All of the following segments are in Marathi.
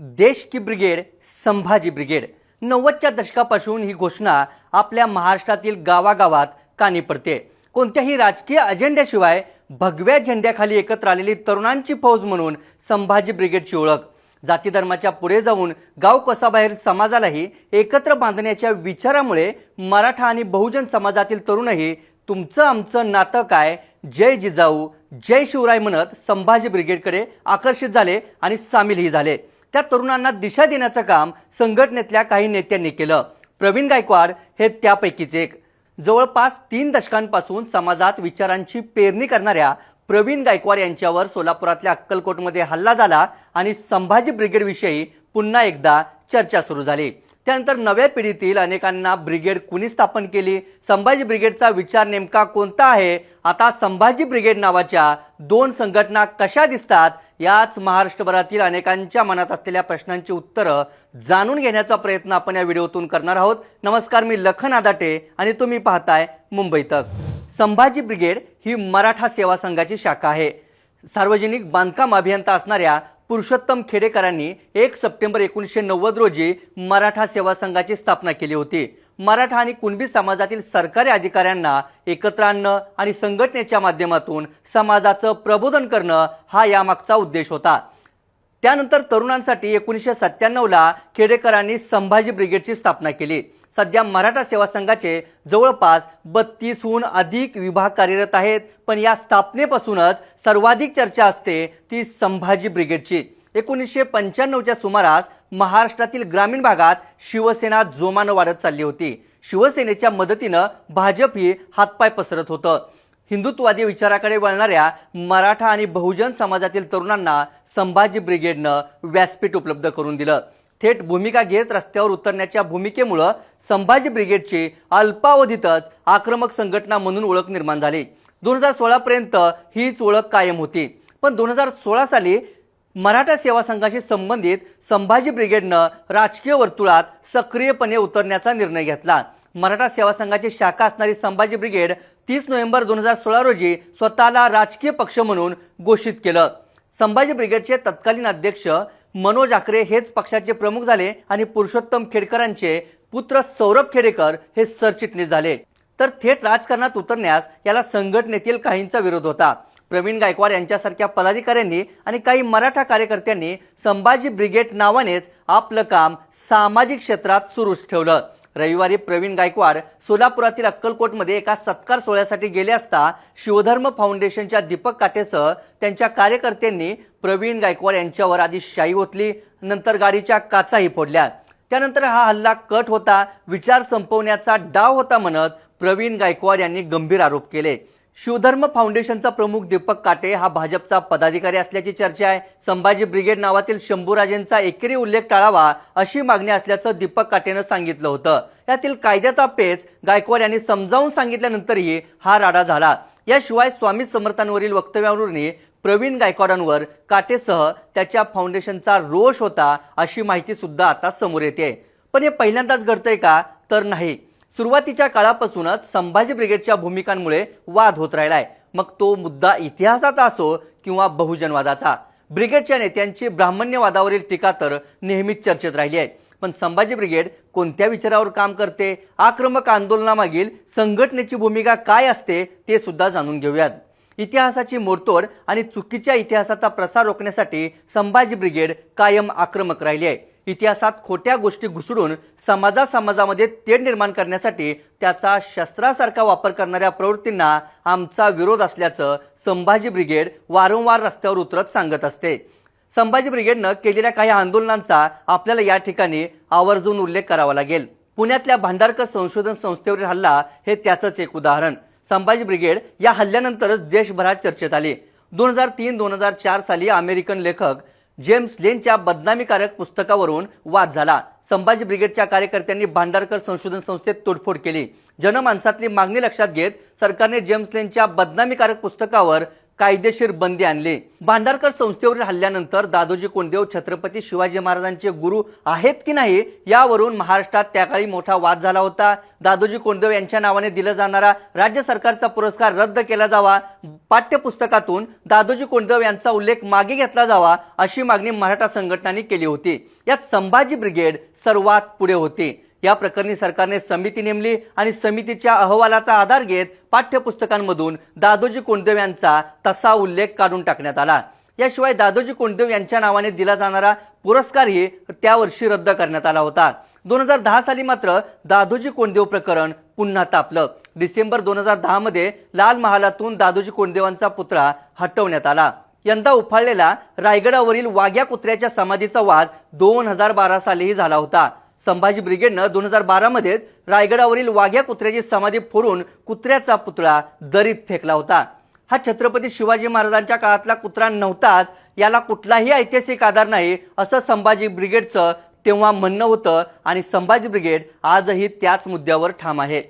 देश की ब्रिगेड संभाजी ब्रिगेड. नव्वदच्या दशकापासून ही घोषणा आपल्या महाराष्ट्रातील गावागावात कानी पडते. कोणत्याही राजकीय अजेंड्याशिवाय भगव्या झेंड्याखाली एकत्र आलेली तरुणांची फौज म्हणून संभाजी ब्रिगेडची ओळख. जाती धर्माच्या पुढे जाऊन गाव कसाबाहेर समाजालाही एकत्र बांधण्याच्या विचारामुळे मराठा आणि बहुजन समाजातील तरुणही तुमचं आमचं नातं काय जय जिजाऊ जय शिवराय म्हणत संभाजी ब्रिगेडकडे आकर्षित झाले आणि सामीलही झाले. त्या तरुणांना दिशा देण्याचं काम संघटनेतल्या काही नेत्यांनी केलं. प्रवीण गायकवाड हे त्यापैकीच एक. जवळपास तीन दशकांपासून समाजात विचारांची पेरणी करणाऱ्या प्रवीण गायकवाड यांच्यावर सोलापुरातल्या अक्कलकोटमध्ये हल्ला झाला आणि संभाजी ब्रिगेडविषयी पुन्हा एकदा चर्चा सुरू झाली. त्यानंतर नव्या पिढीतील अनेकांना ब्रिगेड कुणी स्थापन केली? संभाजी ब्रिगेडचा विचार नेमका कोणता आहे? आता संभाजी ब्रिगेड नावाच्या दोन संघटना कशा दिसतात? याच महाराष्ट्रभरातील अनेकांच्या मनात असलेल्या प्रश्नांची उत्तरं जाणून घेण्याचा प्रयत्न आपण या व्हिडिओतून करणार आहोत. नमस्कार मी लखन आदाटे आणि तुम्ही पाहताय मुंबई तक. संभाजी ब्रिगेड ही मराठा सेवा संघाची शाखा आहे. सार्वजनिक बांधकाम अभियंता असणाऱ्या पुरुषोत्तम खेडेकरांनी एक सप्टेंबर एकोणीसशे नव्वद रोजी मराठा सेवा संघाची स्थापना केली होती. मराठा आणि कुणबी समाजातील सरकारी अधिकाऱ्यांना एकत्र आणणं आणि संघटनेच्या माध्यमातून समाजाचं प्रबोधन करणं हा यामागचा उद्देश होता. त्यानंतर तरुणांसाठी एकोणीसशे सत्त्याण्णवला खेडेकरांनी संभाजी ब्रिगेडची स्थापना केली. सध्या मराठा सेवा संघाचे जवळपास बत्तीसहून अधिक विभाग कार्यरत आहेत. पण या स्थापनेपासूनच सर्वाधिक चर्चा असते ती संभाजी ब्रिगेडची. एकोणीसशे पंच्याण्णवच्या सुमारास महाराष्ट्रातील ग्रामीण भागात शिवसेना जोमानं वाढत चालली होती. शिवसेनेच्या मदतीनं भाजप ही हातपाय पसरत होतं. हिंदुत्ववादी विचाराकडे वळणाऱ्या मराठा आणि बहुजन समाजातील तरुणांना संभाजी ब्रिगेडनं व्यासपीठ उपलब्ध करून दिलं. थेट भूमिका घेत रस्त्यावर उतरण्याच्या भूमिकेमुळं संभाजी ब्रिगेडची अल्पावधीतच आक्रमक संघटना म्हणून ओळख निर्माण झाली. दोन हजार सोळापर्यंत हीच ओळख कायम होती. पण दोन हजार सोळा साली मराठा सेवा संघाशी संबंधित संभाजी ब्रिगेडनं राजकीय वर्तुळात सक्रियपणे उतरण्याचा निर्णय घेतला. मराठा सेवा संघाची शाखा असणारी संभाजी ब्रिगेड तीस नोव्हेंबर दोन हजार सोळा रोजी स्वतःला राजकीय पक्ष म्हणून घोषित केलं. संभाजी ब्रिगेडचे तत्कालीन अध्यक्ष मनोज आकरे हेच पक्षाचे प्रमुख झाले आणि पुरुषोत्तम खेडकरांचे पुत्र सौरभ खेडेकर हे सरचिटणीस झाले. तर थेट राजकारणात उतरण्यास याला संघटनेतील काहींचा विरोध होता. प्रवीण गायकवाड यांच्यासारख्या पदाधिकाऱ्यांनी आणि काही मराठा कार्यकर्त्यांनी संभाजी ब्रिगेड नावानेच आपलं काम सामाजिक क्षेत्रात सुरूच ठेवलं. रविवारी प्रवीण गायकवाड सोलापुरातील अक्कलकोटमध्ये एका सत्कार सोहळ्यासाठी गेले असता शिवधर्म फाउंडेशनच्या दीपक काटेसह त्यांच्या कार्यकर्त्यांनी प्रवीण गायकवाड यांच्यावर आधी शाई ओतली नंतर गाडीच्या काचाही फोडल्या. त्यानंतर हा हल्ला कट होता विचार संपवण्याचा डाव होता म्हणत प्रवीण गायकवाड यांनी गंभीर आरोप केले. शिवधर्म फाउंडेशनचा प्रमुख दीपक काटे हा भाजपचा पदाधिकारी असल्याची चर्चा आहे. संभाजी ब्रिगेड नावातील शंभूराजेंचा एकेरी उल्लेख टाळावा अशी मागणी असल्याचं दीपक काटेनं सांगितलं होतं. यातील कायद्याचा पेच गायकवाड यांनी समजावून सांगितल्यानंतरही हा राडा झाला. याशिवाय स्वामी समर्थांवरील वक्तव्यावरून प्रवीण गायकवाडांवर काटेसह त्याच्या फाउंडेशनचा रोष होता अशी माहिती सुद्धा आता समोर येते पण हे पहिल्यांदाच घडतंय का? तर नाही. सुरुवातीच्या काळापासूनच संभाजी ब्रिगेडच्या भूमिकांमुळे वाद होत राहिलाय. मग तो मुद्दा इतिहासाचा असो किंवा बहुजनवादाचा. ब्रिगेडच्या नेत्यांची ब्राह्मण्यवादावरील टीका तर नेहमीच चर्चेत राहिली आहे. पण संभाजी ब्रिगेड कोणत्या विचारावर काम करते आक्रमक आंदोलनामागील संघटनेची भूमिका काय असते ते सुद्धा जाणून घेऊयात. इतिहासाची मोडतोड आणि चुकीच्या इतिहासाचा प्रसार रोखण्यासाठी संभाजी ब्रिगेड कायम आक्रमक राहिली आहे. इतिहासात खोट्या गोष्टी घुसडून समाजा समाजामध्ये तेढ निर्माण करण्यासाठी त्याचा शस्त्रासारखा वापर करणाऱ्या प्रवृत्तींना आमचा विरोध असल्याचं संभाजी ब्रिगेड वारंवार रस्त्यावर उतरत सांगत असते. संभाजी ब्रिगेडनं केलेल्या काही आंदोलनांचा आपल्याला या ठिकाणी आवर्जून उल्लेख करावा लागेल. पुण्यातल्या भांडारकर संशोधन संस्थेवरील हल्ला हे त्याचंच एक उदाहरण. संभाजी ब्रिगेड या हल्ल्यानंतरच देशभरात चर्चेत आली. दोन हजार तीन दोन हजार चार साली अमेरिकन लेखक जेम्स लेनच्या बदनामीकारक पुस्तकावरून वाद झाला. संभाजी ब्रिगेडच्या कार्यकर्त्यांनी भांडारकर संशोधन संस्थेत तोडफोड केली. जनमानसातली मागणी लक्षात घेत सरकारने जेम्स लेनच्या बदनामीकारक पुस्तकावर कायदेशीर बंदी आणली. भांडारकर संस्थेवरील हल्ल्यानंतर दादोजी कोंडदेव छत्रपती शिवाजी महाराजांचे गुरु आहेत की नाही यावरून महाराष्ट्रात त्याकाळी मोठा वाद झाला होता. दादोजी कोंडदेव यांच्या नावाने दिला जाणारा राज्य सरकारचा पुरस्कार रद्द केला जावा. पाठ्यपुस्तकातून दादोजी कोंडदेव यांचा उल्लेख मागे घेतला जावा अशी मागणी मराठा संघटनांनी केली होती. यात संभाजी ब्रिगेड सर्वात पुढे होती. या प्रकरणी सरकारने समिती नेमली आणि समितीच्या अहवालाचा आधार घेत पाठ्यपुस्तकांमधून दादोजी कोंडदेव यांचा तसा उल्लेख काढून टाकण्यात आला. याशिवाय दादोजी कोंडदेव यांच्या नावाने दिला जाणारा पुरस्कारही त्या वर्षी रद्द करण्यात आला होता. दोन हजार दहा साली मात्र दादोजी कोंडदेव प्रकरण पुन्हा तापलं. डिसेंबर दोन हजार दहामध्ये लाल महालातून दादोजी कोंडदेवांचा पुतळा हटवण्यात आला. यंदा उफाळलेला रायगडावरील वाघ्या कुत्र्याच्या समाधीचा वाद दोन हजार बारा सालीही झाला होता. संभाजी ब्रिगेडनं दोन हजार बारामध्ये रायगडावरील वाघ्या कुत्र्याची समाधी फोडून कुत्र्याचा पुतळा दरीत फेकला होता. हा छत्रपती शिवाजी महाराजांच्या काळातला कुत्रा नव्हताच याला कुठलाही ऐतिहासिक आधार नाही असं संभाजी ब्रिगेडचं तेव्हा म्हणणं होतं आणि संभाजी ब्रिगेड आजही त्याच मुद्द्यावर ठाम आहे.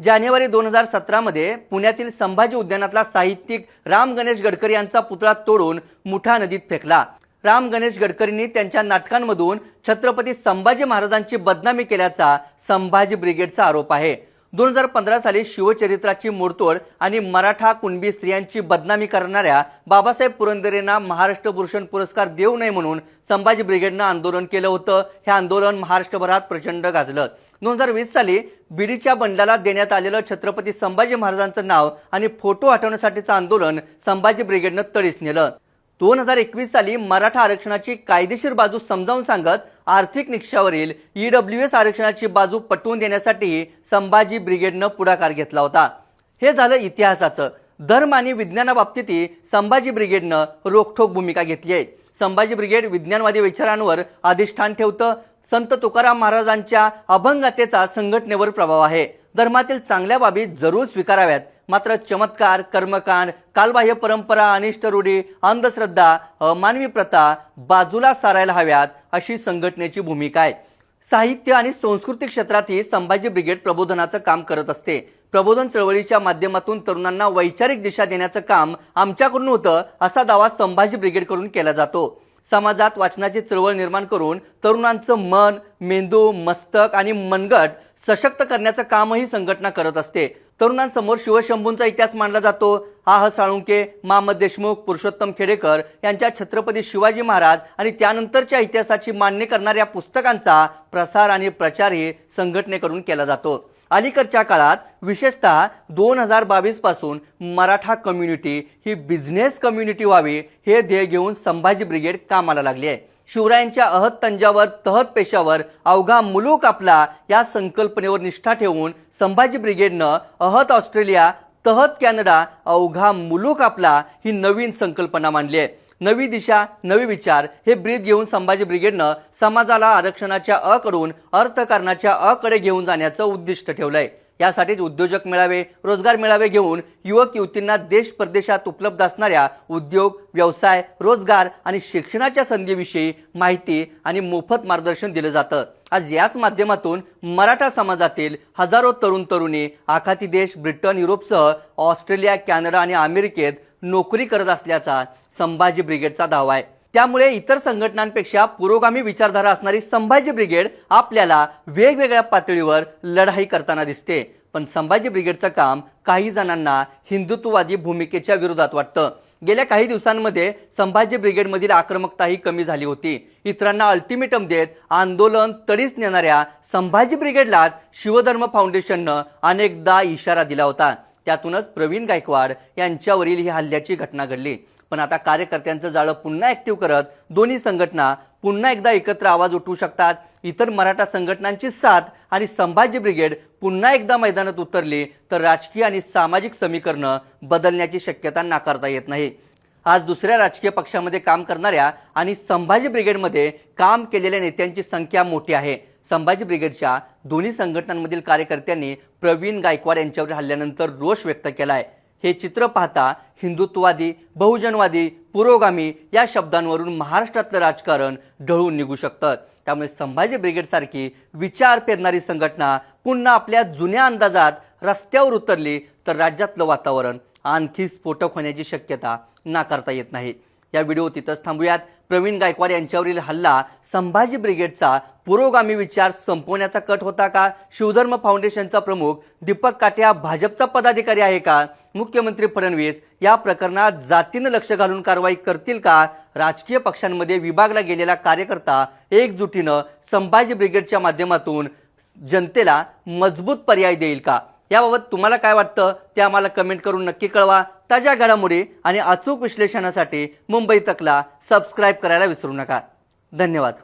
जानेवारी दोन हजार सतरामध्ये पुण्यातील संभाजी उद्यानातला साहित्यिक राम गणेश गडकरी यांचा पुतळा तोडून मुठा नदीत फेकला. राम गणेश गडकरींनी त्यांच्या नाटकांमधून छत्रपती संभाजी महाराजांची बदनामी केल्याचा संभाजी ब्रिगेडचा आरोप आहे. दोन हजार पंधरा साली शिवचरित्राची मोडतोड आणि मराठा कुणबी स्त्रियांची बदनामी करणाऱ्या बाबासाहेब पुरंदरेंना महाराष्ट्र भूषण पुरस्कार देऊ नये म्हणून संभाजी ब्रिगेडनं आंदोलन केलं होतं. हे आंदोलन महाराष्ट्रभरात प्रचंड गाजलं. दोन हजार वीस साली बीडीच्या बंडाला देण्यात आलेलं छत्रपती संभाजी महाराजांचं नाव आणि फोटो हटवण्यासाठीचं आंदोलन संभाजी ब्रिगेडनं तडीस नेलं. दोन हजार एकवीस साली मराठा आरक्षणाची कायदेशीर बाजू समजावून सांगत आर्थिक निकषावरील ईडब्ल्यू एस आरक्षणाची बाजू पटवून देण्यासाठी संभाजी ब्रिगेडनं पुढाकार घेतला होता. हे झालं इतिहासाचं. धर्म आणि विज्ञानाबाबतीतही संभाजी ब्रिगेडनं रोखठोक भूमिका घेतली आहे. संभाजी ब्रिगेड विज्ञानवादी विचारांवर अधिष्ठान ठेवतं. संत तुकाराम महाराजांच्या अभंगतेचा संघटनेवर प्रभाव आहे. धर्मातील चांगल्या बाबी जरूर स्वीकाराव्यात. मात्र चमत्कार कर्मकांड कालबाह्य परंपरा अनिष्ट रूढी अंधश्रद्धा मानवी प्रथा बाजूला सारायला हव्यात अशी संघटनेची भूमिका आहे. साहित्य आणि सांस्कृतिक क्षेत्रातही संभाजी ब्रिगेड प्रबोधनाचं काम करत असते. प्रबोधन चळवळीच्या माध्यमातून तरुणांना वैचारिक दिशा देण्याचं काम आमच्याकडून होतं असा दावा संभाजी ब्रिगेडकडून केला जातो. समाजात वाचनाची चळवळ निर्माण करून तरुणांचं मन मेंदू मस्तक आणि मनगट सशक्त करण्याचं कामही संघटना करत असते. तरुणांसमोर शिवशंभूंचा इतिहास मानला जातो. आह साळुंके मामद देशमुख पुरुषोत्तम खेडेकर यांच्या छत्रपती शिवाजी महाराज आणि त्यानंतरच्या इतिहासाची मान्य करणाऱ्या पुस्तकांचा प्रसार आणि प्रचारही संघटनेकडून केला जातो. अलीकडच्या काळात विशेषतः दोन हजार बावीसपासून मराठा कम्युनिटी ही बिझनेस कम्युनिटी व्हावी हे ध्येय घेऊन संभाजी ब्रिगेड कामाला लागली आहे. शिवरायांच्या अहत तंजावर तहत पेशावर अवघा मुलूक आपला या संकल्पनेवर निष्ठा ठेवून संभाजी ब्रिगेडनं अहत ऑस्ट्रेलिया तहत कॅनडा अवघा मुलूक आपला ही नवीन संकल्पना मांडली आहे. नवी दिशा नवी विचार हे ब्रीद घेऊन संभाजी ब्रिगेडनं समाजाला आरक्षणाच्या अकडून अर्थकारणाच्या अकडे घेऊन जाण्याचं उद्दिष्ट ठेवलंय. यासाठीच उद्योजक मेळावे रोजगार मेळावे घेऊन युवक युवतींना देश परदेशात उपलब्ध असणाऱ्या उद्योग व्यवसाय रोजगार आणि शिक्षणाच्या संधीविषयी माहिती आणि मोफत मार्गदर्शन दिलं जातं. आज याच माध्यमातून मराठा समाजातील हजारो तरुण तरुणी आखाती देश ब्रिटन युरोपसह ऑस्ट्रेलिया कॅनडा आणि अमेरिकेत नोकरी करत असल्याचा संभाजी ब्रिगेडचा दावा आहे. त्यामुळे इतर संघटनांपेक्षा पुरोगामी विचारधारा असणारी संभाजी ब्रिगेड आपल्याला वेगवेगळ्या पातळीवर लढाई करताना दिसते. पण संभाजी ब्रिगेडचं काम काही जणांना हिंदुत्ववादी भूमिकेच्या विरोधात वाटतं. गेल्या काही दिवसांमध्ये संभाजी ब्रिगेडमधील आक्रमकताही कमी झाली होती. इतरांना अल्टिमेटम देत आंदोलन तडीच नेणाऱ्या संभाजी ब्रिगेडलाच शिवधर्म फाउंडेशननं अनेकदा इशारा दिला होता. त्यातूनच प्रवीण गायकवाड यांच्यावरील ही हल्ल्याची घटना घडली. पण आता कार्यकर्त्यांचं जाळं पुन्हा ऍक्टिव्ह करत दोन्ही संघटना पुन्हा एकदा एकत्र आवाज उठवू शकतात. इतर मराठा संघटनांची साथ आणि संभाजी ब्रिगेड पुन्हा एकदा मैदानात उतरली तर राजकीय आणि सामाजिक समीकरणं बदलण्याची शक्यता नाकारता येत नाही. आज दुसऱ्या राजकीय पक्षामध्ये काम करणाऱ्या आणि संभाजी ब्रिगेडमध्ये काम केलेल्या नेत्यांची संख्या मोठी आहे. संभाजी ब्रिगेडच्या दोन्ही संघटनांमधील कार्यकर्त्यांनी प्रवीण गायकवाड यांच्यावर हल्ल्यानंतर रोष व्यक्त केला आहे हे चित्र पाहता हिंदुत्ववादी बहुजनवादी पुरोगामी या शब्दांवरून महाराष्ट्रातलं राजकारण ढळून निघू शकतं. त्यामुळे संभाजी ब्रिगेडसारखी विचार पेरणारी संघटना पुन्हा आपल्या जुन्या अंदाजात रस्त्यावर उतरली तर राज्यातलं वातावरण आणखी स्फोटक होण्याची शक्यता नाकारता येत नाही. या व्हिडिओ तिथंच थांबूयात. प्रवीण गायकवाड यांच्यावरील हल्ला संभाजी ब्रिगेडचा पुरोगामी विचार संपवण्याचा कट होता का? शिवधर्म फाउंडेशनचा प्रमुख दीपक काटे हा भाजपचा पदाधिकारी आहे का? मुख्यमंत्री फडणवीस या प्रकरणात जातीनं लक्ष घालून कारवाई करतील का? राजकीय पक्षांमध्ये विभागला गेलेला कार्यकर्ता एकजुटीनं संभाजी ब्रिगेडच्या माध्यमातून जनतेला मजबूत पर्याय देईल का? याबाबत तुम्हाला काय वाटतं? ते आम्हाला कमेंट करून नक्की कळवा. ताज्या घडामोडी आणि अचूक विश्लेषणासाठी मुंबई तकला सबस्क्राईब करायला विसरू नका. धन्यवाद.